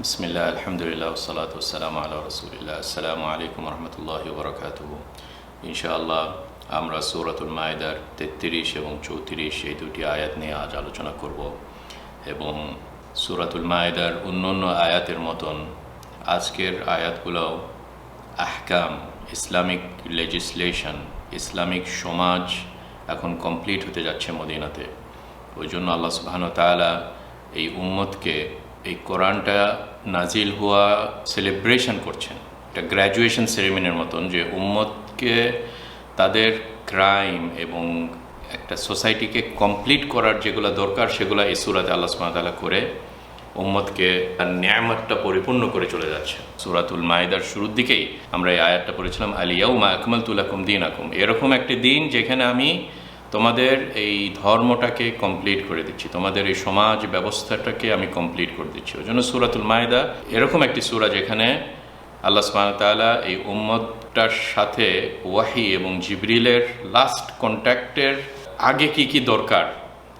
বিসমিল্লাহ আলহামদুলিল্লাহ সালাত আসসালাম আল্লাহ রসুলিল্লাহ আসসালামু আলাইকুম রহমতুল্লাহ বরকাত ইনশাআল্লাহ আমরা সৌরাতুল মায়দার তেত্রিশ এবং চৌত্রিশ এই দুটি আয়াত নিয়ে আজ আলোচনা করব এবং সূরাতুল মায়দার অন্য অন্য আয়াতের মতন আজকের আয়াতগুলো আহকাম, ইসলামিক লেজিসলেশন ইসলামিক সমাজ এখন কমপ্লিট হতে যাচ্ছে মদিনাতে। ওই জন্য আল্লাহ সুবাহন তাআলা এই উম্মতকে এই কোরআনটা নাজিল হওয়া সেলিব্রেশন করছেন। একটা গ্র্যাজুয়েশন সেরেমনির মতন যে উম্মতকে তাদের ক্রাইম এবং একটা সোসাইটিকে কমপ্লিট করার যেগুলো দরকার, সেগুলো এই সুরাতে আল্লাহ ওয়া করে উম্মতকে তার ন্যায়ামতটা পরিপূর্ণ করে চলে যাচ্ছে। সুরাতুল মায়েদার শুরুর দিকেই আমরা এই আয়াতটা পড়েছিলাম আলিয়াউ মা আকমাল তুলাকুম দিন আকুম এরকম একটি দিন যেখানে আমি তোমাদের এই ধর্মটাকে কমপ্লিট করে দিচ্ছি। তোমাদের এই সমাজ ব্যবস্থাটাকে আমি কমপ্লিট করে দিচ্ছি। ওই জন্য সুরাতুল মায়দা এরকম একটি সুরা যেখানে আল্লাহ ওয়া এই উম্মতটার সাথে ওয়াহি এবং জিবরিলের লাস্ট কন্ট্যাক্টের আগে কি কি দরকার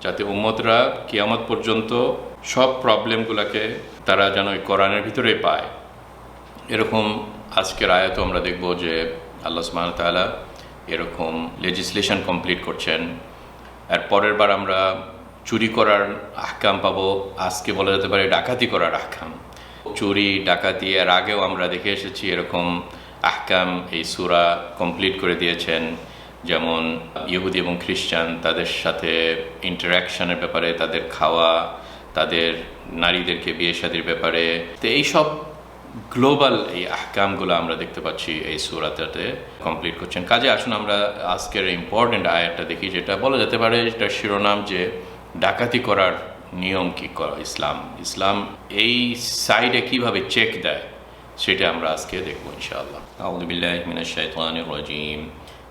যাতে উম্মতরা কিয়ামত পর্যন্ত সব প্রবলেমগুলোকে তারা যেন ওই কোরআনের ভিতরে পায়। এরকম আজকের আয়াত আমরা দেখব যে আল্লাহ তাআলা এরকম লেজিসলেশন কমপ্লিট করছেন। আর পরের বার আমরা চুরি করার আহকাম পাবো, আজকে বলা যেতে পারে ডাকাতি করার আহকাম। চুরি, ডাকাতি, এর আগেও আমরা দেখে এসেছি এরকম আহকাম এই সুরা কমপ্লিট করে দিয়েছেন। যেমন ইহুদি এবং খ্রিস্টান তাদের সাথে ইন্টারাকশনের ব্যাপারে, তাদের খাওয়া, তাদের নারীদেরকে বিয়ে শাদির ব্যাপারে। তো এইসব গ্লোবাল এই আহকামগুলো আমরা দেখতে পাচ্ছি এই সুরাতে কমপ্লিট করছেন কাজে আসুন আমরা আজকের ইম্পর্টেন্ট আয়াতটা দেখি যেটা বলা যেতে পারে এটা শিরোনাম যে ডাকাতি করার নিয়ম কি করা ইসলাম ইসলাম এই সাইডে কিভাবে চেক দেয় সেটা আমরা আজকে দেখবো ইনশাআল্লাহ আউযু বিল্লাহি মিনাশ শাইতানির রাজিম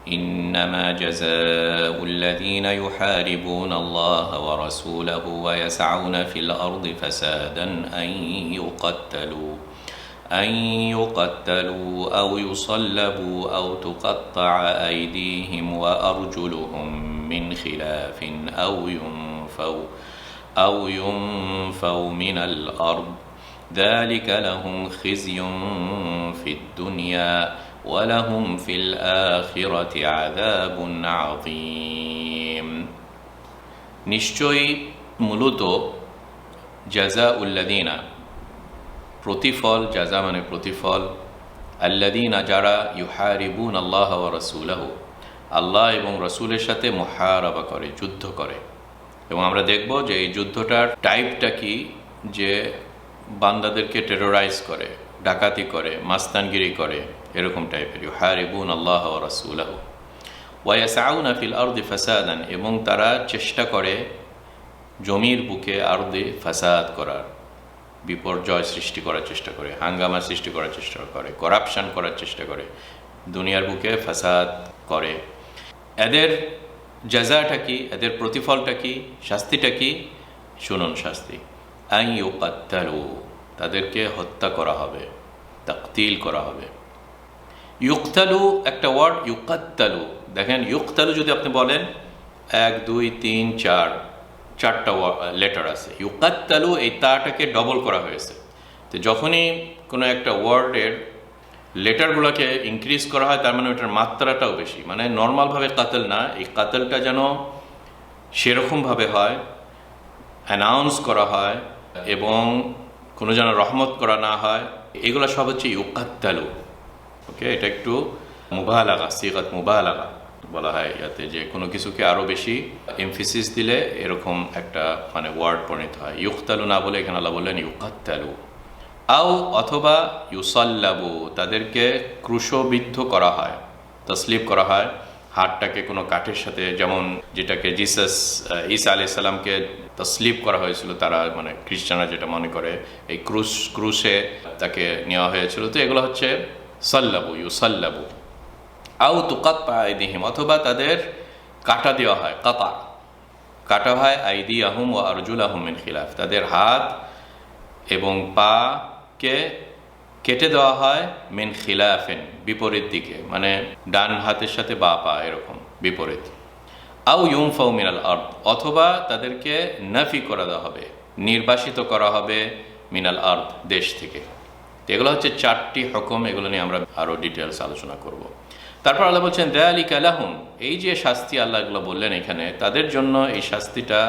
إنما جزاء الذين يحاربون الله ورسوله ويسعون في الأرض فسادا أن يقتلوا أن يقتلوا أو يصلبوا أو تقطع أيديهم وأرجلهم من خلاف أو ينفوا أو ينفوا من الأرض ذلك لهم خزي في الدنيا ولهم في الآخرة عذاب عظيم নিশ্চয়ই মূলত জাজা উল্লাদিনা প্রতিফল, জাজা মানে প্রতিফল। আল্লাদিনা যারা ইউহারিবুন আল্লাহ ও রসুলাহ, আল্লাহ এবং রসুলের সাথে মহারাবা করে, যুদ্ধ করে। এবং আমরা দেখব যে এই যুদ্ধটার টাইপটা কি, যে বান্দাদেরকে টেরোরাইজ করে, ডাকাতি করে, মাস্তানগিরি করে, এরকম টাইপের। ইউহারিবুন আল্লাহ ও রসুলাহ। ওয়াসাউন আফিল আরদি ফাসাদান, এবং তারা চেষ্টা করে জমির বুকে আরদে ফাসাদ করার। বিপর্যয় সৃষ্টি করার চেষ্টা করে, হাঙ্গামা সৃষ্টি করার চেষ্টা করে করাপশান করার চেষ্টা করে, দুনিয়ার বুকে ফাসাদ করে। এদের জাজাটা কি? এদের প্রতিফলটা কি? শাস্তিটা কি? শুনুন শাস্তি। আই ইউকাত্তালু, তাদেরকে হত্যা করা হবে, তাকতিল করা হবে। ইউক্তালু একটা ওয়ার্ড, ইউকাত্তালু। দেখেন, ইউক্তালু যদি আপনি বলেন, এক, দুই, তিন, চার চারটা লেটার আছে। ইউকাত্তালু এই তাটাকে ডবল করা হয়েছে। তো যখনই কোনো একটা ওয়ার্ডের লেটারগুলোকে ইনক্রিজ করা হয়, তার মানে ওটার মাত্রাটাও বেশি। মানে নর্মালভাবে কাতল না, এই কাতলটা যেন সেরকমভাবে হয় অ্যানাউন্স করা হয় এবং কোনো যেন রহমত করা না হয়, এগুলো সব হচ্ছে ইউকাত্তালু। ওকে এটা একটু মুবাহ লাগা সিগাত মুবাহ লাগা বলা হয় ইয়াতে যে কোনো কিছুকে আরও বেশি এমফিসিস দিলে এরকম একটা মানে ওয়ার্ড পরিণত হয়। ইউক্তালু না বলে এখানে আল্লাহ বললেন ইউকাত্তালু আও অথবা ইউসাল্লাবু, তাদেরকে ক্রুশবিদ্ধ করা হয় তসলিপ করা হয়। হাটটাকে কোনো কাঠের সাথে, যেমন যেটাকে জিসাস ইসা আলি সাল্লামকে তসলিপ করা হয়েছিল, তারা মানে খ্রিস্টানরা যেটা মনে করে, এই ক্রুশ, ক্রুশে তাকে নেওয়া হয়েছিল। তো এগুলো হচ্ছে সাল্লাবু, ইউসাল্লাবু। আউ তুকাত আইদিহিম, অথবা তাদের কাটা দেওয়া হয়, কাতা। কাটা হয় আইদি আহম ও আরজুল আহমিন খিলাফ। তাদের হাত এবং পা কে কেটে দেওয়া হয় মিন খিলাফেন, বিপরীত দিকে। মানে ডান হাতের সাথে বা পা, এরকম, বিপরীত। আউ ইউমফাউ মিনাল আর্দ, অথবা তাদেরকে নাফি করা দেওয়া হবে, নির্বাসিত করা হবে মিনাল আর্থ দেশ থেকে। এগুলো হচ্ছে চারটি হুকুম, এগুলো নিয়ে আমরা আরও ডিটেলস আলোচনা করব। তারপর আল্লাহ বলছেন দয়ালি কালাহুম এই যে শাস্তি আল্লাহ এগুলো বললেন এখানে, তাদের জন্য এই শাস্তিটা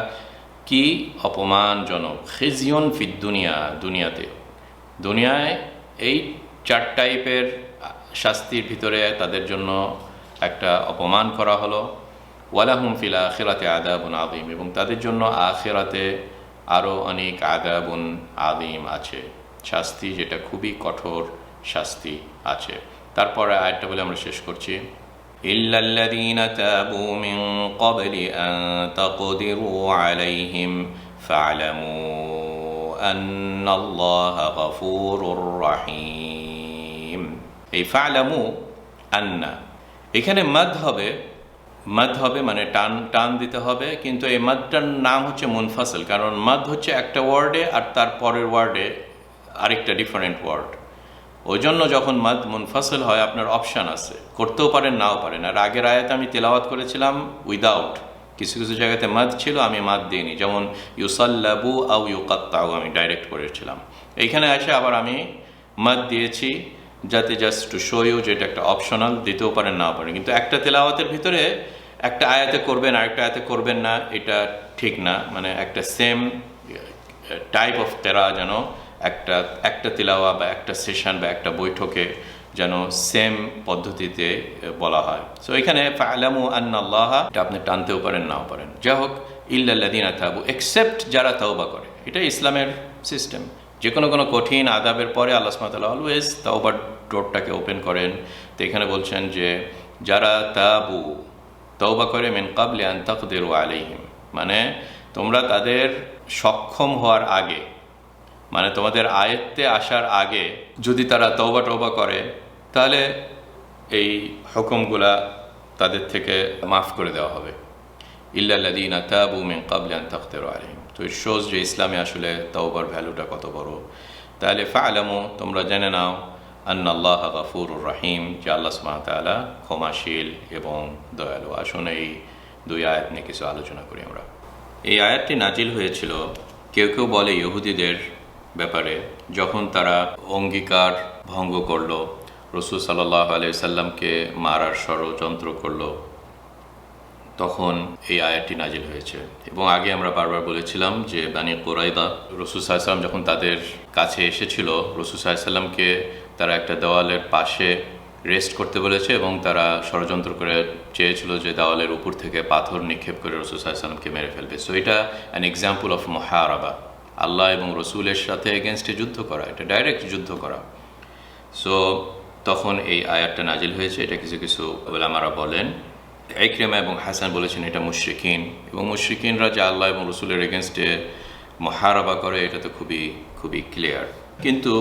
কি অপমানজনক? খিজিয়ন ফিদ দুনিয়া, দুনিয়াতে। দুনিয়ায় এই চার টাইপের শাস্তির ভিতরে তাদের জন্য একটা অপমান করা হলো। ওয়ালাহুম ফিল আখেরাতে আদাবুন আদিম এবং তাদের জন্য আখেরাতে আরও অনেক আদাবুন আদিম আছে। শাস্তি যেটা খুবই কঠোর শাস্তি আছে। তারপরে আয়টা বলে আমরা শেষ করছি এই ফা'লামু আন্না, এখানে মাদ হবে মাদ হবে মানে টান টান দিতে হবে, কিন্তু এই মাদটার নাম হচ্ছে মুনফাসল, কারণ মাদ হচ্ছে একটা ওয়ার্ডে আর তার পরের ওয়ার্ডে আরেকটা ডিফারেন্ট ওয়ার্ড ওই জন্য যখন মাদ মুনফাসল হয়, আপনার অপশান আছে। করতেও পারেন, নাও পারেন। আর আগের আয়াতে আমি তেলাওয়াত করেছিলাম উইদাউট কিছু কিছু জায়গাতে মাদ ছিল, আমি মাদ দিইনি। যেমন, ইউসাল্লাবু আউ ইউকাত্তাউ আমি ডাইরেক্ট করেছিলাম এইখানে এসে আবার আমি মাদ দিয়েছি, যাতে জাস্ট টু শো ইউ যেটা একটা অপশনাল দিতেও পারেন, নাও পারেন। কিন্তু একটা তেলাওয়াতের ভিতরে একটা আয়াতে করবেন আরেকটা আয়াতে করবেন না, এটা ঠিক না। মানে একটা সেম টাইপ অফ তেরা যেন একটা একটা তিলাওয়া বা একটা সেশন বা একটা বৈঠকে যেন সেম পদ্ধতিতে বলা হয়। সো এখানে ফালামু আন্নাল্লাহ, এটা আপনি টানতেও পারেন, নাও পারেন। যা হোক ইল্লাল্লাদিনা তাবু এক্সেপ্ট যারা তাওবা করে। এটা ইসলামের সিস্টেম যে কোনো কোনো কঠিন আদাবের পরে আল্লাহ সুমাতাল্লাহ অলওয়েজ তাওবার ডোরটাকে ওপেন করেন। তো এখানে বলছেন যে, যারা তাবু, তওবা করে, মেন কাবলে আন তাকদের আলাইহিম। মানে তোমরা তাদের সক্ষম হওয়ার আগে মানে তোমাদের আয়ত্তে আসার আগে যদি তারা তওবা টওবা করে, তাহলে এই হুকুমগুলা তাদের থেকে মাফ করে দেওয়া হবে। ইল্লাল্লাদিনা তাবু মিন কাবলে আন তাকদের আলাইহিম। তো শোজ যে ইসলামে আসলে তওবার ভ্যালুটা কত বড়। তাহলে ফালামু তোমরা জেনে নাও আন্নাল্লাহ গাফুর রাহিম, যে আল্লাহ সুমাতালা ক্ষমাশীল এবং দয়ালু। আসুন এই দুই আয়াত নিয়ে কিছু আলোচনা করি আমরা। এই আয়াতটি নাজিল হয়েছিল, কেউ কেউ বলে ইহুদিদের ব্যাপারে, যখন তারা অঙ্গীকার ভঙ্গ করল, রসুল সাল্লাহ সাল্লামকে মারার ষড়যন্ত্র করল, তখন এই আয়াতটি নাজিল হয়েছে। এবং আগে আমরা বারবার বলেছিলাম যে বানী কোরাইদা, রসুল সাল্লাম যখন তাদের কাছে এসেছিল, রসুল সাল্লামকে তারা একটা দেওয়ালের পাশে রেস্ট করতে বলেছে এবং তারা ষড়যন্ত্র করে চেয়েছিল যে দেওয়ালের উপর থেকে পাথর নিক্ষেপ করে রসুল সাল্লামকে মেরে ফেলবে। সো এটা অ্যান এক্সাম্পল অফ মহারাবা আল্লাহ এবং রসুলের সাথে এগেনস্টে যুদ্ধ করা, এটা ডাইরেক্ট যুদ্ধ করা। সো তখন এই আয়াতটা নাজিল হয়েছে, এটা কিছু কিছু ওলামারা বলেন। একরেমা এবং হাসান বলেছেন এটা মুশ্রিকিন। এবং মুশ্রিকিনরা যে আল্লাহ এবং রসুলের এগেনস্টে মহারাবা করে, এটা তো খুবই খুবই ক্লিয়ার কিন্তু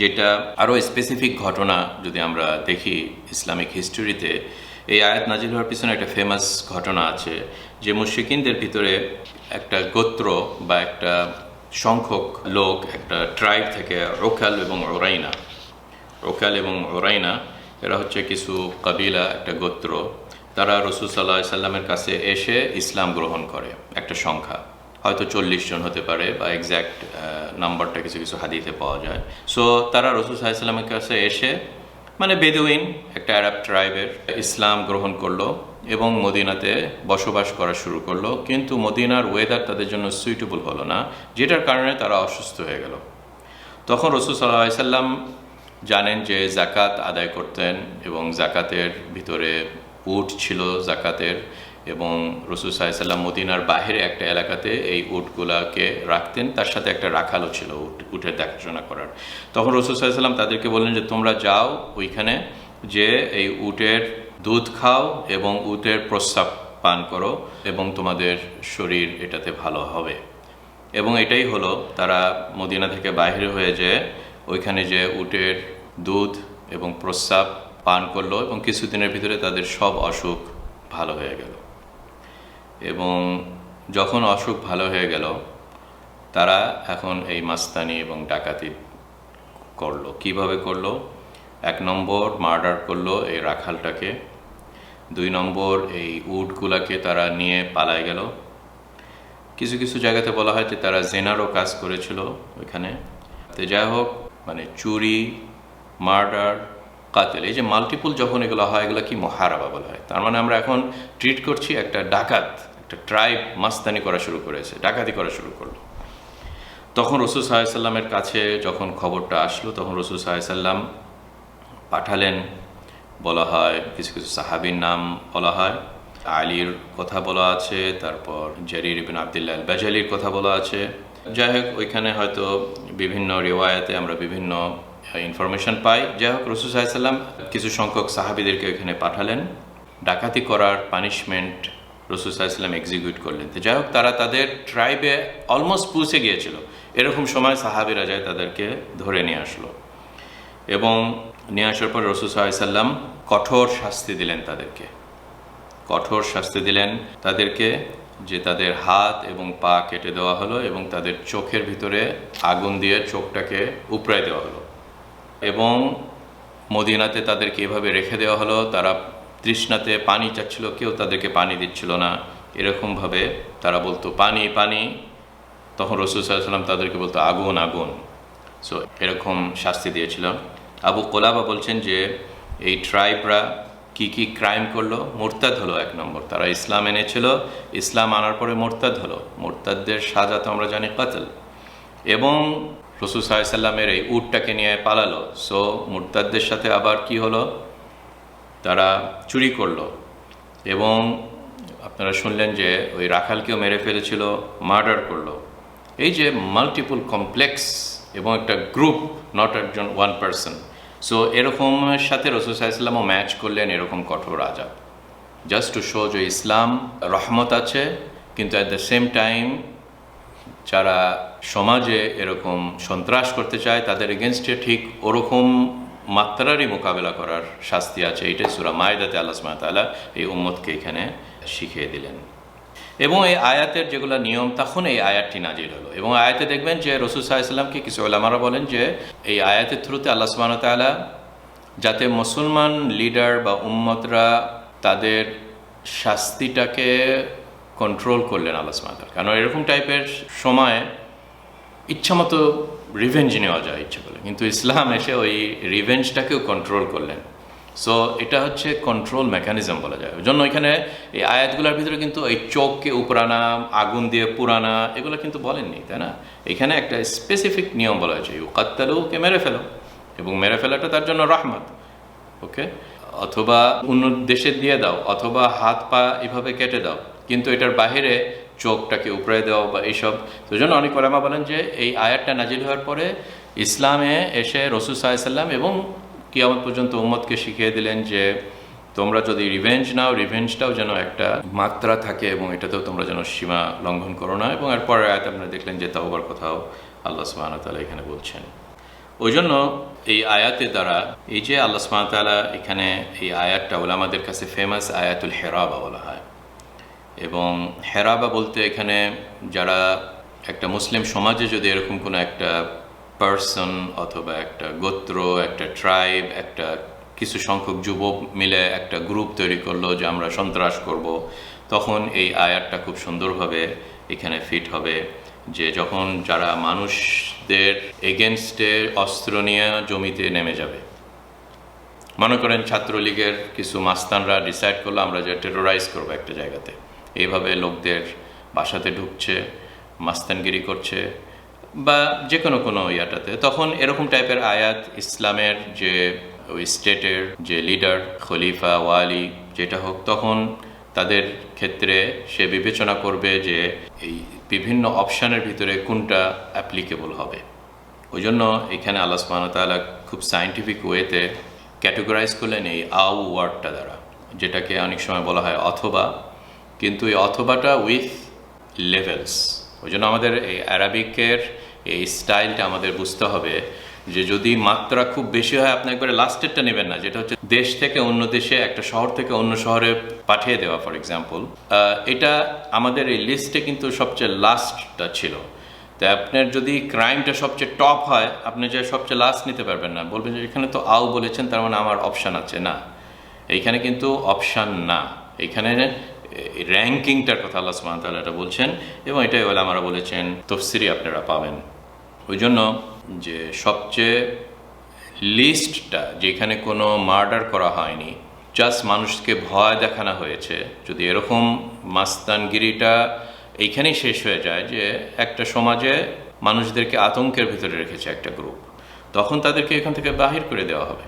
যেটা আরও স্পেসিফিক ঘটনা যদি আমরা দেখি ইসলামিক হিস্টোরিতে এই আয়াত নাজিল হওয়ার পিছনে একটা ফেমাস ঘটনা আছে, যে মুশ্রিকিনদের ভিতরে একটা গোত্র বা একটা সংখ্যক লোক একটা ট্রাইব থেকে রোকাল এবং ওরাইনা রোকাল এবং ওরাইনা এরা হচ্ছে কিছু কাবিলা, একটা গোত্র। তারা রসুল সাল্লাহ সাল্লামের কাছে এসে ইসলাম গ্রহণ করে, একটা সংখ্যা। হয়তো চল্লিশ জন হতে পারে বা এক্স্যাক্ট নাম্বারটা কিছু কিছু হাদিতে পাওয়া যায়। সো তারা রসুল সাল্লামের কাছে এসে মানে বেদুইন একটা অ্যারাব ট্রাইবের ইসলাম গ্রহণ করল। এবং মদিনাতে বসবাস করা শুরু করল। কিন্তু মদিনার ওয়েদার তাদের জন্য সুইটেবল হলো না, যেটার কারণে তারা অসুস্থ হয়ে গেল। তখন রসুল সাল্লাহ সাল্লাম জানেন যে জাকাত আদায় করতেন এবং জাকাতের ভিতরে উট ছিল জাকাতের এবং রসুল সাল্লাম মদিনার বাহিরে একটা এলাকাতে এই উটগুলাকে রাখতেন, তার সাথে একটা রাখালও ছিল উট, উটের দেখাশোনা করার। তখন রসুল সাল্লাম তাদেরকে বললেন যে তোমরা যাও ওইখানে যে এই উটের দুধ খাও এবং উটের প্রস্রাব পান করো এবং তোমাদের শরীর এটাতে ভালো হবে। এবং এটাই হলো তারা মদিনা থেকে বাইরে হয়ে যে ওইখানে যে উটের দুধ এবং প্রস্রাব পান করল এবং কিছুদিনের ভিতরে তাদের সব অসুখ ভালো হয়ে গেল। এবং যখন অসুখ ভালো হয়ে গেল, তারা এখন এই মাস্তানি এবং ডাকাতি করল। কীভাবে করল? এক নম্বর মার্ডার করল এই রাখালটাকে। দুই নম্বর, এই উটগুলাকে তারা নিয়ে পালায় গেল। কিছু কিছু জায়গাতে বলা হয় যে তারা জেনারও কাজ করেছিল ওইখানে। তো যাই হোক মানে চুরি, মার্ডার, কাতেল, এই যে মাল্টিপুল যখন এগুলো হয়, এগুলো কি মহারাবা বলা হয়? তার মানে আমরা এখন ট্রিট করছি একটা ডাকাত, একটা ট্রাইব মাস্তানি করা শুরু করেছে, ডাকাতি করা শুরু করল। তখন রসুল সাল্লামের কাছে যখন খবরটা আসলো, তখন রসুল সাল্লাম পাঠালেন বলা হয়, কিছু কিছু সাহাবির নাম বলা হয়। আলীর কথা বলা আছে, তারপর জারির ইবিন আবদুল্লাহ আল কথা বলা আছে। যাই হোক ওইখানে হয়তো বিভিন্ন রেওয়ায়াতে আমরা বিভিন্ন ইনফরমেশন পাই। যাই হোক রসুল সাল্লাম কিছু সংখ্যক সাহাবিদেরকে ওইখানে পাঠালেন। ডাকাতি করার পানিশমেন্ট রসুল সাল্লাম এক্সিকিউট করলেন। তো যাই হোক তারা তাদের ট্রাইবে অলমোস্ট পৌঁছে গিয়েছিল। এরকম সময় সাহাবিরা যায় তাদেরকে ধরে নিয়ে আসলো। এবং নিয়ে আসার পর রসুল সাল্লাম কঠোর শাস্তি দিলেন তাদেরকে। কঠোর শাস্তি দিলেন তাদেরকে যে তাদের হাত এবং পা কেটে দেওয়া হলো এবং তাদের চোখের ভিতরে আগুন দিয়ে চোখটাকে উপড়ায় দেওয়া হলো এবং মদিনাতে তাদেরকে এভাবে রেখে দেওয়া হলো। তারা তৃষ্ণাতে পানি চাচ্ছিল, কেউ তাদেরকে পানি দিচ্ছিল না। এরকমভাবে তারা বলতো, পানি পানি। তখন রসুল সাল্লাম তাদেরকে বলতো, আগুন আগুন। সো এরকম শাস্তি দিয়েছিল। আবু কোলাবা বলছেন যে এই ট্রাইবরা কি কি ক্রাইম করল? মোরতাদ হলো এক নম্বর। তারা ইসলাম এনেছিল, ইসলাম আনার পরে মোরতাদ হলো। মোরতাদদের সাজা তো আমরা জানি কাতল। এবং রসুল সাল্লামের এই উটটাকে নিয়ে পালালো। সো মোরতাদদের সাথে আবার কি হলো? তারা চুরি করল। এবং আপনারা শুনলেন যে ওই রাখালকেও মেরে ফেলেছিল, মার্ডার করল। এই যে মাল্টিপল কমপ্লেক্স এবং একটা গ্রুপ নট একজন ওয়ান পার্সন সো এরকম সাথে রসুল সাল্লামও ম্যাচ করলেন এরকম কঠোর আজাব জাস্ট টু শো যে ইসলাম রহমত আছে, কিন্তু অ্যাট দ্য সেম টাইম যারা সমাজে এরকম সন্ত্রাস করতে চায়, তাদের এগেনস্টে ঠিক ওরকম মাত্রারই মোকাবেলা করার শাস্তি আছে। এইটাই সুরা মায়দাতে আল্লাহ তালা এই উম্মতকে এখানে শিখিয়ে দিলেন। এবং এই আয়াতের যেগুলো নিয়ম, তখন এই আয়াতটি নাজিল হলো। এবং আয়াতে দেখবেন যে রসুল সাহাইসাল্লামকে কিছু ওলামারা বলেন যে, এই আয়াতের থ্রুতে আল্লাহ সুবাহ তালা যাতে মুসলমান লিডার বা উম্মতরা তাদের শাস্তিটাকে কন্ট্রোল করলেন আল্লাহ সুবাহ কারণ এরকম টাইপের সময় ইচ্ছামতো রিভেঞ্জ নেওয়া যায়, ইচ্ছে করলে। কিন্তু ইসলাম এসে ওই রিভেঞ্জটাকেও কন্ট্রোল করলেন। সো এটা হচ্ছে কন্ট্রোল মেকানিজম বলা যায়। ওই জন্য এখানে এই আয়াতগুলোর ভিতরে কিন্তু এই চোখকে উপরানা, আগুন দিয়ে পুরানা, এগুলো কিন্তু বলেননি, তাই না? এখানে একটা স্পেসিফিক নিয়ম বলা হয়েছে ইউকাত্তালুকে মেরে ফেলো। এবং মেরে ফেলাটা তার জন্য রহমত, ওকে? অথবা অন্য দেশে দিয়ে দাও, অথবা হাত পা এভাবে কেটে দাও। কিন্তু এটার বাহিরে চোখটাকে উপরে দেওয়া বা এইসব। তো জন্য অনেক ওলামা বলেন যে এই আয়াতটা নাজিল হওয়ার পরে ইসলামে এসে রসুল সাল্লাম এবং কিয়ামত পর্যন্ত উম্মতকে শিখিয়ে দিলেন যে তোমরা যদি রিভেঞ্জ নাও রিভেঞ্জটাও যেন একটা মাত্রা থাকে এবং এটাতেও তোমরা যেন সীমা লঙ্ঘন করো না এবং এরপরে আয়াত আপনারা দেখলেন যে তাওবার কথাও আল্লাহ সুবাহতালা এখানে বলছেন। ওই জন্য এই আয়াতের দ্বারা এই যে আল্লাহ সুবাহতালা এখানে এই আয়াতটা ওলামাদের কাছে ফেমাস আয়াতুল হেরাবা বলা হয়। এবং হেরাবা বলতে এখানে যারা একটা মুসলিম সমাজে যদি এরকম কোনো একটা পার্সন অথবা একটা গোত্র, একটা ট্রাইব একটা কিছু সংখ্যক যুবক মিলে একটা গ্রুপ তৈরি করল যে আমরা সন্ত্রাস করব। তখন এই আয়ারটা খুব সুন্দরভাবে এখানে ফিট হবে যে যখন যারা মানুষদের এগেনস্টে অস্ত্র নিয়ে জমিতে নেমে যাবে। মনে করেন ছাত্রলীগের কিছু মাস্তানরা ডিসাইড করল, আমরা যে টেরোরাইজ করব একটা জায়গাতে। এইভাবে লোকদের বাসাতে ঢুকছে, মাস্তানগিরি করছে বা যে কোনো কোনো ইয়াটাতে, তখন এরকম টাইপের আয়াত ইসলামের যে ওই স্টেটের যে লিডার খলিফা, ওয়ালি, যেটা হোক, তখন তাদের ক্ষেত্রে সে বিবেচনা করবে যে এই বিভিন্ন অপশানের ভিতরে কোনটা অ্যাপ্লিকেবল হবে। ওই জন্য এখানে আল্লাহ সুবাহতালা খুব সায়েন্টিফিক ওয়েতে ক্যাটেগরাইজ করলেন এই আউ ওয়ার্ডটা দ্বারা, যেটাকে অনেক সময় বলা হয় অথবা। কিন্তু এই অথবাটা উইথ লেভেলস ওই জন্য আমাদের এই অ্যারাবিকের এই স্টাইলটা আমাদের বুঝতে হবে যে যদি মাত্রা খুব বেশি হয়, আপনি একবারে লাস্টেরটা নেবেন না, যেটা হচ্ছে দেশ থেকে অন্য দেশে, একটা শহর থেকে অন্য শহরে পাঠিয়ে দেওয়া ফর এক্সাম্পল এটা আমাদের এই লিস্টে কিন্তু সবচেয়ে লাস্টটা ছিল। তো আপনার যদি ক্রাইমটা সবচেয়ে টপ হয়, আপনি যে সবচেয়ে লাস্ট নিতে পারবেন না। বলবেন যে এখানে তো আও বলেছেন, তার মানে আমার অপশান আছে। না, এইখানে কিন্তু অপশান না। এখানে র্যাঙ্কিংটার কথা আল্লাহ তাআলা এটা বলছেন, এবং এটাই ওলামারা বলেছেন তফসিরি আপনারা পাবেন। ওই জন্য যে সবচেয়ে লিস্টটা যেখানে কোনো মার্ডার করা হয়নি, জাস্ট মানুষকে ভয় দেখানো হয়েছে, যদি এরকম মাস্তানগিরিটা এইখানেই শেষ হয়ে যায় যে একটা সমাজে মানুষদেরকে আতঙ্কের ভিতরে রেখেছে একটা গ্রুপ তখন তাদেরকে এখান থেকে বাহির করে দেওয়া হবে।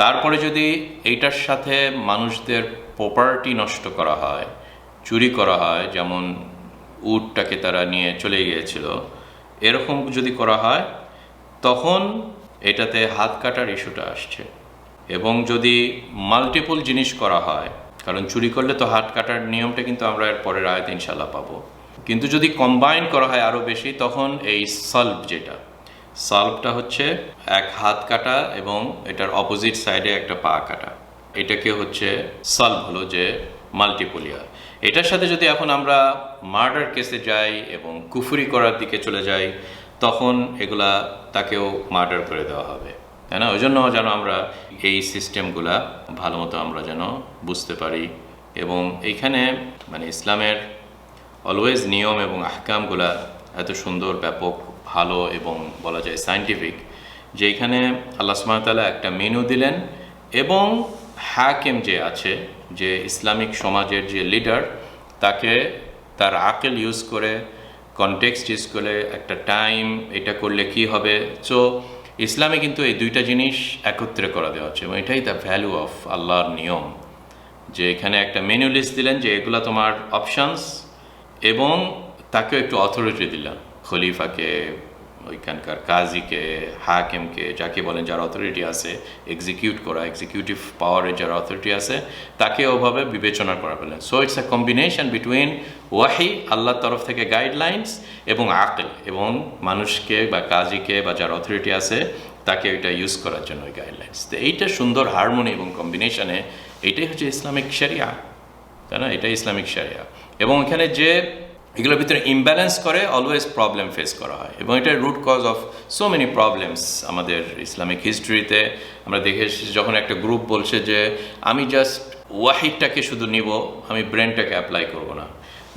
তারপরে যদি এইটার সাথে মানুষদের প্রপার্টি নষ্ট করা হয়, চুরি করা হয়, যেমন উটটাকে তারা নিয়ে চলে গিয়েছিল এরকম যদি করা হয়, তখন এটাতে হাত কাটার ইস্যুটা আসছে। এবং যদি মাল্টিপল জিনিস করা হয়, কারণ চুরি করলে তো হাত কাটার নিয়মটা কিন্তু আমরা এর পরের আয়তে ইনশাল্লাহ পাবো। কিন্তু যদি কম্বাইন করা হয় আরও বেশি, তখন এই সলভ যেটা সলভটা হচ্ছে এক হাত কাটা এবং এটার অপোজিট সাইডে একটা পা কাটা। এটাকে হচ্ছে সলভ হলো যে মাল্টিপলিয়া এটার সাথে যদি এখন আমরা মার্ডার কেসে যায় এবং কুফুরি করার দিকে চলে যায়, তখন এগুলা তাকেও মার্ডার করে দেওয়া হবে। তাই না? ওই জন্য যেন আমরা এই সিস্টেমগুলা ভালো মতো আমরা যেন বুঝতে পারি এবং এইখানে মানে ইসলামের অলওয়েজ নিয়ম এবং আহকামগুলা এত সুন্দর, ব্যাপক, ভালো এবং বলা যায় সায়েন্টিফিক যে এখানে আল্লাহ সুমাতালা একটা মেনু দিলেন এবং হ্যাকেম যে আছে, যে ইসলামিক সমাজের যে লিডার, তাকে তার আকেল ইউজ করে কনটেক্সট ইউজ করে, একটা টাইম এটা করলে কি হবে? সো ইসলামে কিন্তু এই দুইটা জিনিস একত্রে করা দেওয়া হচ্ছে এবং এটাই দ্য ভ্যালু অফ আল্লাহর নিয়ম। যে এখানে একটা মেনু লিস্ট দিলেন যে এগুলো তোমার অপশানস এবং তাকেও একটু অথরিটি দিলাম খলিফাকে ওইখানকার কাজীকে হাকিমকে যাকে বলেন যার অথরিটি আছে এক্সিকিউট করা এক্সিকিউটিভ পাওয়ারের যার অথরিটি আছে, তাকে ওভাবে বিবেচনা করা পেলেন so it's a combination between ওয়াহি আল্লাহর তরফ থেকে গাইডলাইন্স এবং আকল এবং মানুষকে বা কাজীকে বা যার অথরিটি আছে, তাকে ওইটা ইউজ করার জন্য ওই গাইডলাইন্স তো এইটা সুন্দর হারমোনি এবং কম্বিনেশনে এইটাই হচ্ছে ইসলামিক শরিয়া তাই না? এটাই ইসলামিক শরিয়া এবং এখানে যে এগুলোর ভিতরে ইমব্যালেন্স করে অলওয়েজ প্রবলেম ফেস করা হয়। এবং এটা root cause of so many problems আমাদের ইসলামিক হিস্ট্রিতে আমরা দেখে এসেছি যখন একটা গ্রুপ বলছে যে, আমি জাস্ট ওয়াহিদটাকে শুধু নিব, আমি ব্রেনটাকে অ্যাপ্লাই করব না।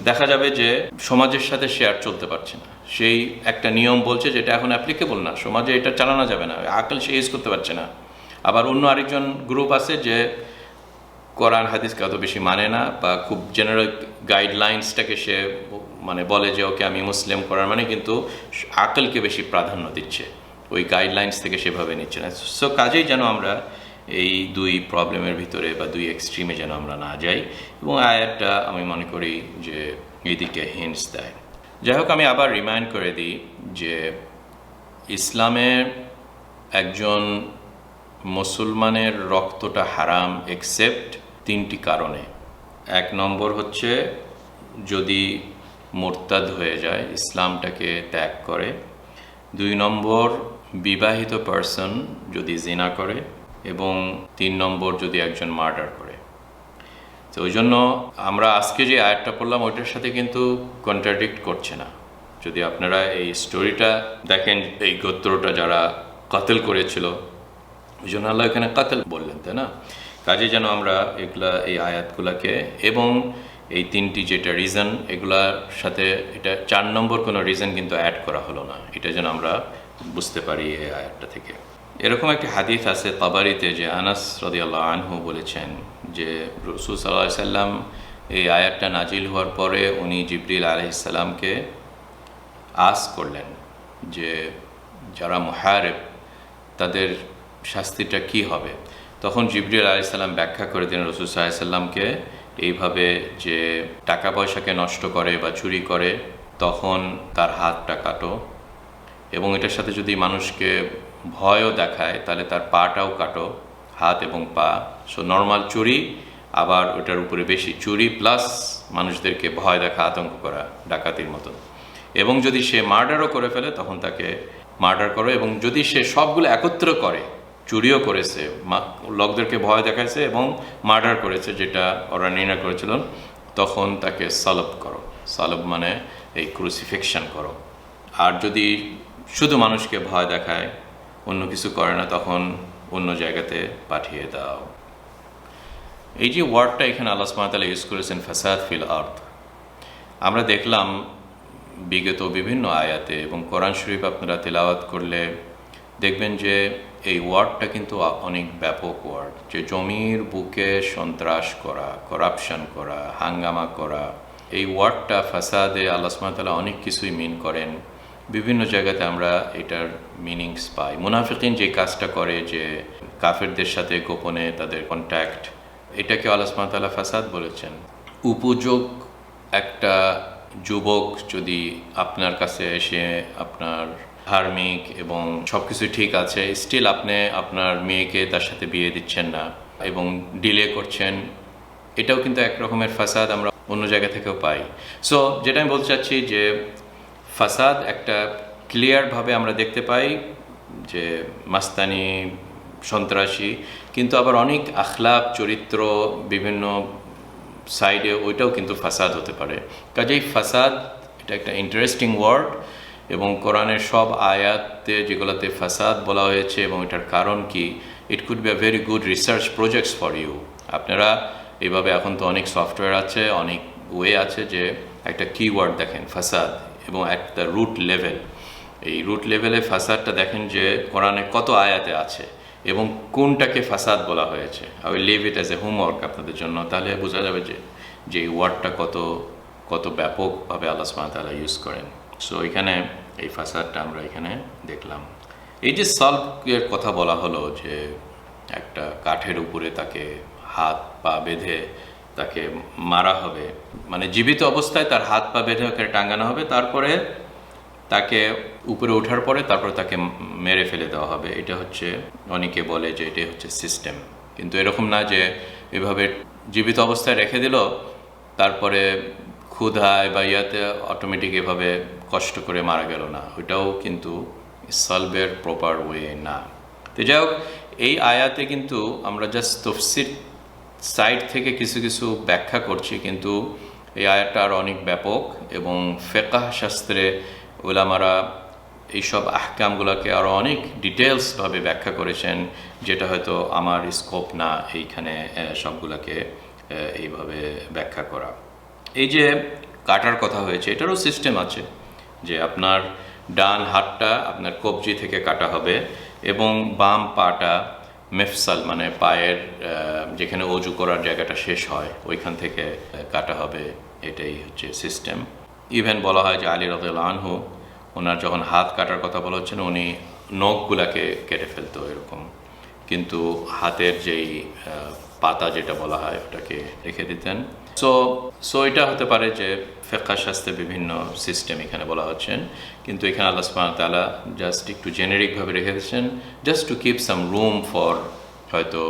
দেখা যাবে যে সমাজের সাথে আর চলতে পারছে না। সেই একটা নিয়ম বলছে যেটা এখন অ্যাপ্লিকেবল না। সমাজে এটা চালানো যাবে না। আকল সে ইউজ করতে পারছে না। আবার অন্য আরেকজন গ্রুপ আছে যে, কোরআন, হাদিসকে অত বেশি মানে না বা খুব জেনারেল গাইডলাইন্সটাকে সে মানে বলে যে, ওকে, আমি মুসলিম করার মানে কিন্তু আকলকে বেশি প্রাধান্য দিচ্ছে। ওই গাইডলাইন্স থেকে সেভাবে নিচ্ছে না। সো কাজেই যেন আমরা এই দুই প্রবলেমের ভিতরে বা দুই এক্সট্রিমে যেন আমরা না যাই এবং আয়াতটা আমি মনে করি যে এইদিকে হিন্টস দেয়। যাই হোক, আমি আবার রিমাইন্ড করে দিই যে ইসলামের একজন মুসলমানের রক্তটা হারাম এক্সেপ্ট তিনটি কারণে। এক নম্বর হচ্ছে যদি মোরতাদ হয়ে যায়, ইসলামটাকে ত্যাগ করে। দুই নম্বর, বিবাহিত পার্সন যদি জিনা করে এবং তিন নম্বর যদি একজন মার্ডার করে। তো ওই জন্য আমরা আজকে যে আয়াতটা পড়লাম, ওইটার সাথে কিন্তু কন্ট্রাডিক্ট করছে না। যদি আপনারা এই স্টোরিটা দেখেন, এই গোত্রটা যারা কাতেল করেছিল, ওই জন্য আল্লাহ এখানে কাতেল বললেন, তাই না? কাজে যেন আমরা এগুলা, এই আয়াতগুলাকে এবং এই তিনটি যেটা রিজন এগুলার সাথে এটা চার নম্বর কোনো রিজন কিন্তু অ্যাড করা হলো না। এটা যেন আমরা বুঝতে পারি এই আয়াতটা থেকে। এরকম একটি হাদিফ আছে তাবারিতে যে আনাস রদিয়াল্লাহ আনহু বলেছেন যে রসুল সাল্লাহ সাল্লাম এই আয়াতটা নাজিল হওয়ার পরে উনি জিবরিল আলহিসাল্লামকে আস করলেন যে যারা মহারেব, তাদের শাস্তিটা কি হবে? তখন জিবরিল আলাইসাল্লাম ব্যাখ্যা করে দিলেন রসুল সাল্লামকে এইভাবে যে টাকা পয়সাকে নষ্ট করে বা চুরি করে, তখন তার হাতটা কাটো। এবং এটার সাথে যদি মানুষকে ভয়ও দেখায়, তাহলে তার পাটাও কাটো, হাত এবং পা। সো নর্মাল চুরি, আবার ওটার উপরে বেশি চুরি প্লাস মানুষদেরকে ভয় দেখা, আতঙ্ক করা, ডাকাতির মতন এবং যদি সে মার্ডারও করে ফেলে, তখন তাকে মার্ডার করো। এবং যদি সে সবগুলো একত্র করে চুরিও করেছে লোকদেরকে ভয় দেখাইছে এবং মার্ডার করেছে, যেটা ওরা নির্ণয় করেছিল। তখন তাকে সালব করো। সালব মানে এই ক্রুসিফিকশন করো। আর যদি শুধু মানুষকে ভয় দেখায়, অন্য কিছু করে না, তখন অন্য জায়গাতে পাঠিয়ে দাও। এই যে ওয়ার্ডটা এখানে আল্লাহ সুবহানাহু ইউজ করেছেন, ফাসাদ ফিল আর্থ আমরা দেখলাম বিগত বিভিন্ন আয়াতে এবং কোরআন শরীফ আপনারা তেলাওয়াত করলে দেখবেন যে এই ওয়ার্ডটা কিন্তু অনেক ব্যাপক ওয়ার্ড। যে জমির বুকে সন্ত্রাস করা করাপশন করা, হাঙ্গামা করা, এই ওয়ার্ডটা ফাসাদে আল্লাহ সুবহানাহু অনেক কিছুই মিন করেন। বিভিন্ন জায়গাতে আমরা এটার মিনিংস পাই। মুনাফিকিন যে কাজটা করে যে কাফেরদের সাথে গোপনে তাদের কন্ট্যাক্ট এটাকে আল্লাহ সুবহানাহু ফাসাদ বলেছেন। উপযোগ একটা যুবক যদি আপনার কাছে এসে আপনার ধার্মিক এবং সব কিছু ঠিক আছে স্টিল আপনি আপনার মেয়েকে তার সাথে বিয়ে দিচ্ছেন না এবং ডিলে করছেন, এটাও কিন্তু এক রকমের ফাসাদ আমরা অন্য জায়গা থেকেও পাই। সো যেটা আমি বলতে চাচ্ছি যে, ফাসাদ একটা ক্লিয়ারভাবে আমরা দেখতে পাই যে, মাস্তানি, সন্ত্রাসী, কিন্তু আবার অনেক আখলাক চরিত্র, বিভিন্ন সাইডে ওইটাও কিন্তু ফাসাদ হতে পারে। কাজেই ফাসাদ, এটা একটা ইন্টারেস্টিং ওয়ার্ড এবং কোরআনের সব আয়াতে যেগুলোতে ফাসাদ বলা হয়েছে এবং এটার কারণ কি it could be a very good research projects for you আপনারা এইভাবে এখন তো অনেক সফটওয়্যার আছে, অনেক ওয়ে আছে যে একটা কিওয়ার্ড দেখেন, ফাসাদ, এবং অ্যাট দ্য রুট লেভেল এই রুট লেভেলে ফাসাদটা দেখেন যে কোরআনে কত আয়াতে আছে এবং কোনটাকে ফাসাদ বলা হয়েছে। I leave it as a homework আপনাদের জন্য। তাহলে বোঝা যাবে যে যে ওয়ার্ডটা কত কত ব্যাপকভাবে আল্লাহ তাআলা ইউজ করেন। সো এখানে এই ফাসাদটা আমরা এখানে দেখলাম। এই যে সলভের কথা বলা হলো যে একটা কাঠের উপরে তাকে হাত পা বেঁধে তাকে মারা হবে মানে জীবিত অবস্থায় তার হাত পা বেঁধে ওকে টাঙ্গানো হবে, তারপরে তাকে উপরে ওঠার পরে তারপরে তাকে মেরে ফেলে দেওয়া হবে। এটা হচ্ছে, অনেকে বলে যে এটাই হচ্ছে সিস্টেম। কিন্তু এরকম না যে এভাবে জীবিত অবস্থায় রেখে দিল, তারপরে ক্ষুধায় বা ইয়াতে অটোমেটিক এভাবে কষ্ট করে মারা গেল না। ওইটাও কিন্তু সলভের প্রপার ওয়ে না। তো যাই হোক এই আয়াতে কিন্তু আমরা জাস্ট তফসির সাইড থেকে কিছু কিছু ব্যাখ্যা করছি, কিন্তু এই আয়াতটা আর অনেক ব্যাপক এবং ফেকাহ শাস্ত্রে ওলামারা এইসব আহকামগুলোকে আরও অনেক ডিটেলসভাবে ব্যাখ্যা করেছেন, যেটা হয়তো আমার স্কোপ না এইখানে সবগুলোকে এইভাবে ব্যাখ্যা করা। এই যে কাটার কথা হয়েছে, এটারও সিস্টেম আছে যে আপনার ডান হাতটা আপনার কবজি থেকে কাটা হবে এবং বাম পাটা মেফসাল মানে পায়ের যেখানে অজু করার জায়গাটা শেষ হয়, ওইখান থেকে কাটা হবে, এটাই হচ্ছে সিস্টেম ইভেন বলা হয় যে আলী রদুল আনহু, ওনার যখন হাত কাটার কথা বলা হচ্ছে না, উনি নখগুলাকে কেটে ফেলতো এরকম। কিন্তু হাতের যেই পাতা যেটা বলা হয়, ওটাকে রেখে দিতেন। সো সো এটা হতে পারে যে ফেকা শাস্ত্রে বিভিন্ন সিস্টেম এখানে বলা হচ্ছেন কিন্তু এখানে আল্লাহ ওয়া তাআলা জাস্ট একটু জেনেরিকভাবে রেখে দিচ্ছেন just to keep some room for হয়তো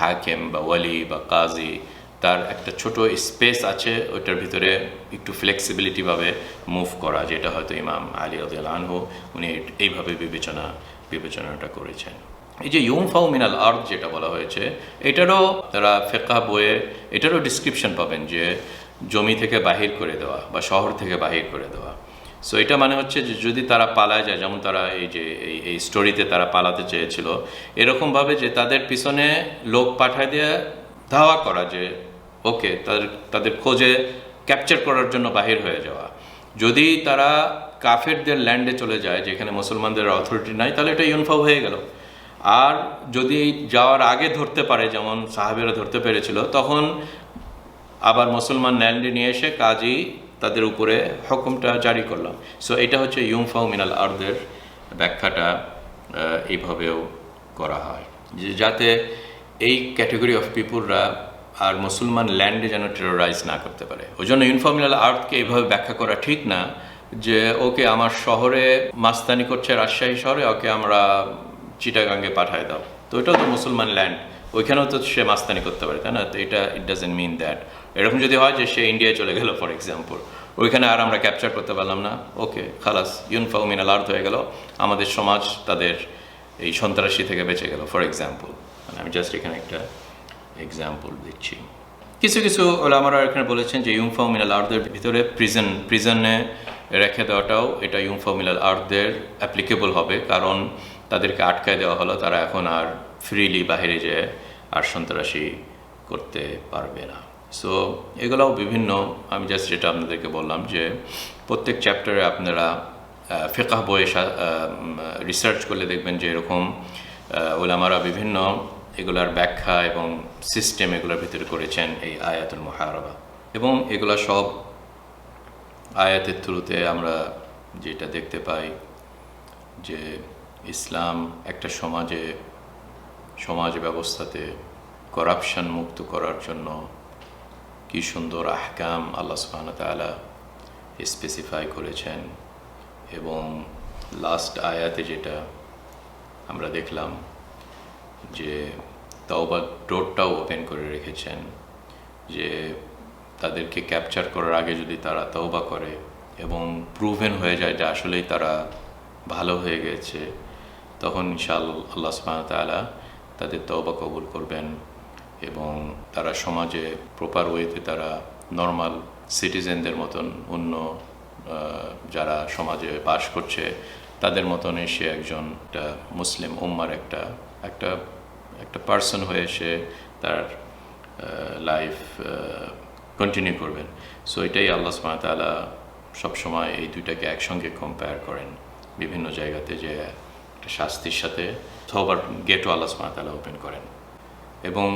হাকেম বা ওয়ালি বা কাজী, তার একটা ছোট স্পেস আছে, ওইটার ভিতরে একটু ফ্লেক্সিবিলিটিভাবে মুভ করা, যেটা হয়তো ইমাম আলী আনহু উনি এইভাবে বিবেচনা, বিবেচনাটা করেছেন। এই যে ইউমফাউ মিনাল আর্থ যেটা বলা হয়েছে, এটারও তারা ফেকা বইয়ে এটারও ডিসক্রিপশন পাবেন যে জমি থেকে বাহির করে দেওয়া বা শহর থেকে বাহির করে দেওয়া। সো এটা মানে হচ্ছে যে যদি তারা পালায় যায়, যেমন তারা এই যে এই এই স্টোরিতে তারা পালাতে চেয়েছিল, এরকমভাবে যে তাদের পিছনে লোক পাঠায় দিয়ে ধাওয়া করা যে, ওকে, তাদের তাদের খোঁজে ক্যাপচার করার জন্য বাহির হয়ে যাওয়া। যদি তারা কাফেরদের ল্যান্ডে চলে যায়, যেখানে মুসলমানদের অথরিটি নাই, তাহলে এটা ইউনফাও হয়ে গেল। আর যদি যাওয়ার আগে ধরতে পারে, যেমন সাহাবেরা ধরতে পেরেছিল, তখন আবার মুসলমান ল্যান্ডে নিয়ে এসে কাজী তাদের উপরে হুকুমটা জারি করলাম। সো এটা হচ্ছে ইউমফাউ মিনাল আর্দের ব্যাখ্যাটা এইভাবেও করা হয়। যে যাতে এই ক্যাটাগরি অফ পিপুলরা আর মুসলমান ল্যান্ডে যেন টেরোরাইজ না করতে পারে। ওই জন্য ইনফর্মিনাল আর্থকে এইভাবে ব্যাখ্যা করা ঠিক না যে, ওকে আমার শহরে মাস্তানি করছে রাজশাহী শহরে, ওকে আমরা চিটাগাঙ্গে পাঠায় দাও। তো এটাও তো মুসলমান ল্যান্ড ওইখানেও তো সে মাস্তানি করতে পারে, তাই না? তো এটা ইট ডাজেন্ট মিন দ্যাট এরকম যদি হয় যে সে ইন্ডিয়ায় চলে গেল ফর এক্সাম্পল ওইখানে আর আমরা ক্যাপচার করতে পারলাম না। ওকে খালাস, ইউনফাউ মিনাল আর্থ হয়ে গেল। আমাদের সমাজ তাদের এই সন্ত্রাসী থেকে বেঁচে গেল ফর এক্সাম্পল মানে আমি জাস্ট এখানে একটা এক্সাম্পল দিচ্ছি। কিছু কিছু ওলামারা এখানে বলেছেন যে ইউমফাউ মিনাল আর্থের ভিতরে প্রিজন প্রিজনে রেখে দেওয়াটাও এটা ইউমফাউ মিনাল আর্থদের অ্যাপ্লিকেবল হবে। কারণ তাদেরকে আটকায় দেওয়া হলো, তারা এখন আর ফ্রিলি বাহিরে যেয়ে আর সন্ত্রাসী করতে পারবে না। সো এগুলোও বিভিন্ন, আমি জাস্ট যেটা আপনাদেরকে বললাম যে প্রত্যেক চ্যাপ্টারে আপনারা ফেকাহ বইয়ে রিসার্চ করলে দেখবেন যে এরকম ওলামারা বিভিন্ন এগুলার ব্যাখ্যা এবং সিস্টেম এগুলোর ভিতরে করেছেন এই আয়াতুল মুহারাবা। এবং এগুলা সব আয়াতের থ্রুতে আমরা যেটা দেখতে পাই যে ইসলাম একটা সমাজে, সমাজ ব্যবস্থাতে করাপশন মুক্ত করার জন্য কি সুন্দর আহকাম আল্লাহ ওয়া স্পেসিফাই করেছেন এবং লাস্ট আয়াতে যেটা আমরা দেখলাম যে তাওবার ডোরটাও ওপেন করে রেখেছেন যে তাদেরকে ক্যাপচার করার আগে যদি তারা তওবা করে এবং প্রুভেন হয়ে যায় যে আসলেই তারা ভালো হয়ে গেছে। তখন ইনশাআল্লাহ আল্লাহ সুবহানাহু ওয়া তাআলা তাদের তওবা কবুল করবেন এবং তারা সমাজে প্রপার ওয়েতে তারা নর্মাল সিটিজেনদের মতন অন্য যারা সমাজে বাস করছে, তাদের মতন সে একজন একটা মুসলিম উম্মার একটা একটা একটা পার্সন হয়ে সে তার লাইফ কন্টিনিউ করবেন। সো এটাই আল্লাহ ওয়া সবসময় এই দুইটাকে একসঙ্গে কম্পেয়ার করেন বিভিন্ন জায়গাতে যে একটা শাস্তির সাথে সবার গেটও আল্লাহ তাআলা ওপেন করেন। এবং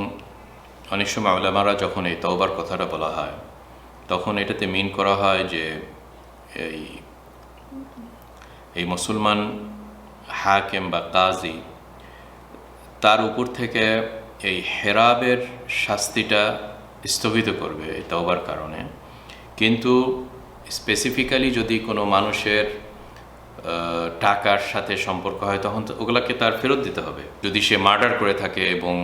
অনেক সময় ওলামারা যখন এই তওবার কথাটা বলা হয়, তখন এটাতে মিন করা হয় যে এই এই মুসলমান হাকেম বা কাজী, তার উপর থেকে এই হেরাবের শাস্তিটা স্থগিত করবে এই তওবার কারণে। কিন্তু স্পেসিফিক্যালি যদি কোনো মানুষের টাকার সাথে সম্পর্ক হয়, তখন তো ওগুলাকে তার ফেরত দিতে হবে। যদি সে মার্ডার করে থাকে এবং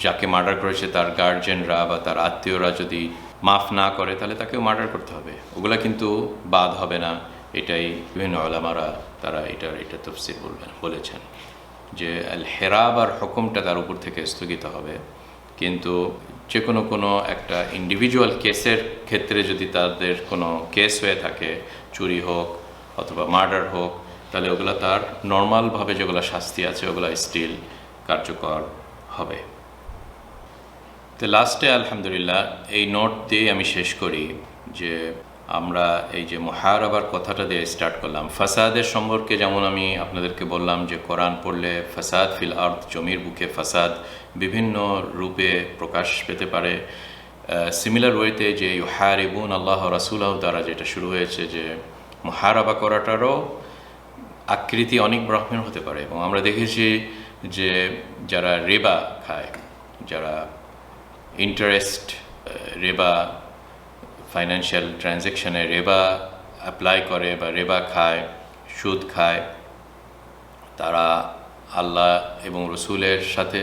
যাকে মার্ডার করেছে তার গার্জেনরা বা তার আত্মীয়রা যদি মাফ না করে, তাহলে তাকেও মার্ডার করতে হবে। ওগুলা কিন্তু বাদ হবে না। এটাই বিভিন্ন আলামারা তারা এটার, এটা তফসির বলবেন বলেছেন যে হেরাব আর হুকুমটা তার উপর থেকে স্থগিত হবে। কিন্তু যে কোনো কোনো একটা ইন্ডিভিজুয়াল কেসের ক্ষেত্রে যদি তাদের কোনো কেস হয়ে থাকে, চুরি হোক অথবা মার্ডার হোক, তাহলে ওগুলো তার নর্মালভাবে যেগুলো শাস্তি আছে, ওগুলো স্টিল কার্যকর হবে। তো লাস্টে আলহামদুলিল্লাহ, এই নোট দিয়ে আমি শেষ করি যে আমরা এই যে মহারাবার কথাটা দিয়ে স্টার্ট করলাম। ফাসাদের সম্পর্কে যেমন আমি আপনাদেরকে বললাম যে কোরআন পড়লে ফাসাদ ফিল আর্থ জমির বুকে ফাসাদ বিভিন্ন রূপে প্রকাশ পেতে পারে। সিমিলার ওয়েতে যে ইউহারিবুন আল্লাহ রাসুলাহ দ্বারা যেটা শুরু হয়েছে যে মহারাবা করাটারও আকৃতি অনেক রকমের হতে পারে এবং আমরা দেখেছি যে যারা রেবা খায়, যারা ইন্টারেস্ট রেবা ফাইন্যান্সিয়াল ট্রানজ্যাকশানে রেবা অ্যাপ্লাই করে বা রেবা খায়, সুদ খায়, তারা আল্লাহ এবং রসুলের সাথে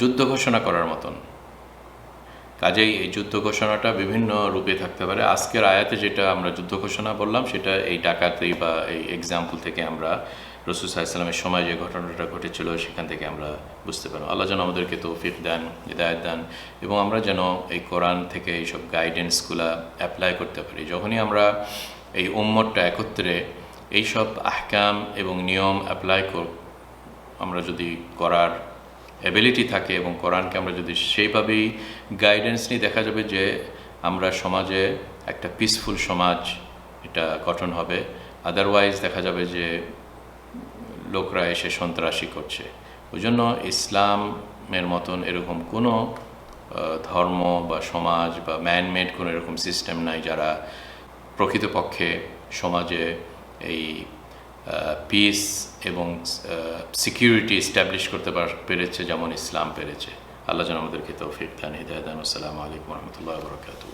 যুদ্ধ ঘোষণা করার মতন। কাজেই এই যুদ্ধ ঘোষণাটা বিভিন্ন রূপে থাকতে পারে। আজকের আয়াতে যেটা আমরা যুদ্ধ ঘোষণা বললাম, সেটা এই ডাকাতি বা এই এক্সাম্পল থেকে আমরা রসুল সাল্লামের সময় যে ঘটনাটা ঘটেছিল, সেখান থেকে আমরা বুঝতে পারব আল্লাহ যেন আমাদেরকে তৌফিক দেন, হৃদায়ত দেন, এবং আমরা যেন এই কোরআন থেকে এইসব গাইডেন্সগুলো অ্যাপ্লাই করতে পারি। যখনই আমরা এই উম্মতটা একত্রে এইসব আহকাম এবং নিয়ম অ্যাপ্লাই আমরা যদি করার অ্যাবিলিটি থাকে এবং কোরআনকে আমরা যদি সেইভাবেই গাইডেন্স নিয়ে দেখা যাবে যে আমরা সমাজে একটা পিসফুল সমাজ এটা গঠন হবে। আদারওয়াইজ দেখা যাবে যে লোকরা এসে সন্ত্রাসী করছে। ওই জন্য ইসলামের মতন এরকম কোনো ধর্ম বা সমাজ বা ম্যানমেড কোনো এরকম সিস্টেম নাই যারা প্রকৃতপক্ষে সমাজে এই পিস এবং সিকিউরিটি এস্টাবলিশ করতে পার- পেরেছে যেমন ইসলাম পেরেছে। আল্লাহ যেন আমাদেরকে তৌফিক দান হিদায়দান আসসালামু আলাইকুম রহমতুল্লাহ বরকাতুহ।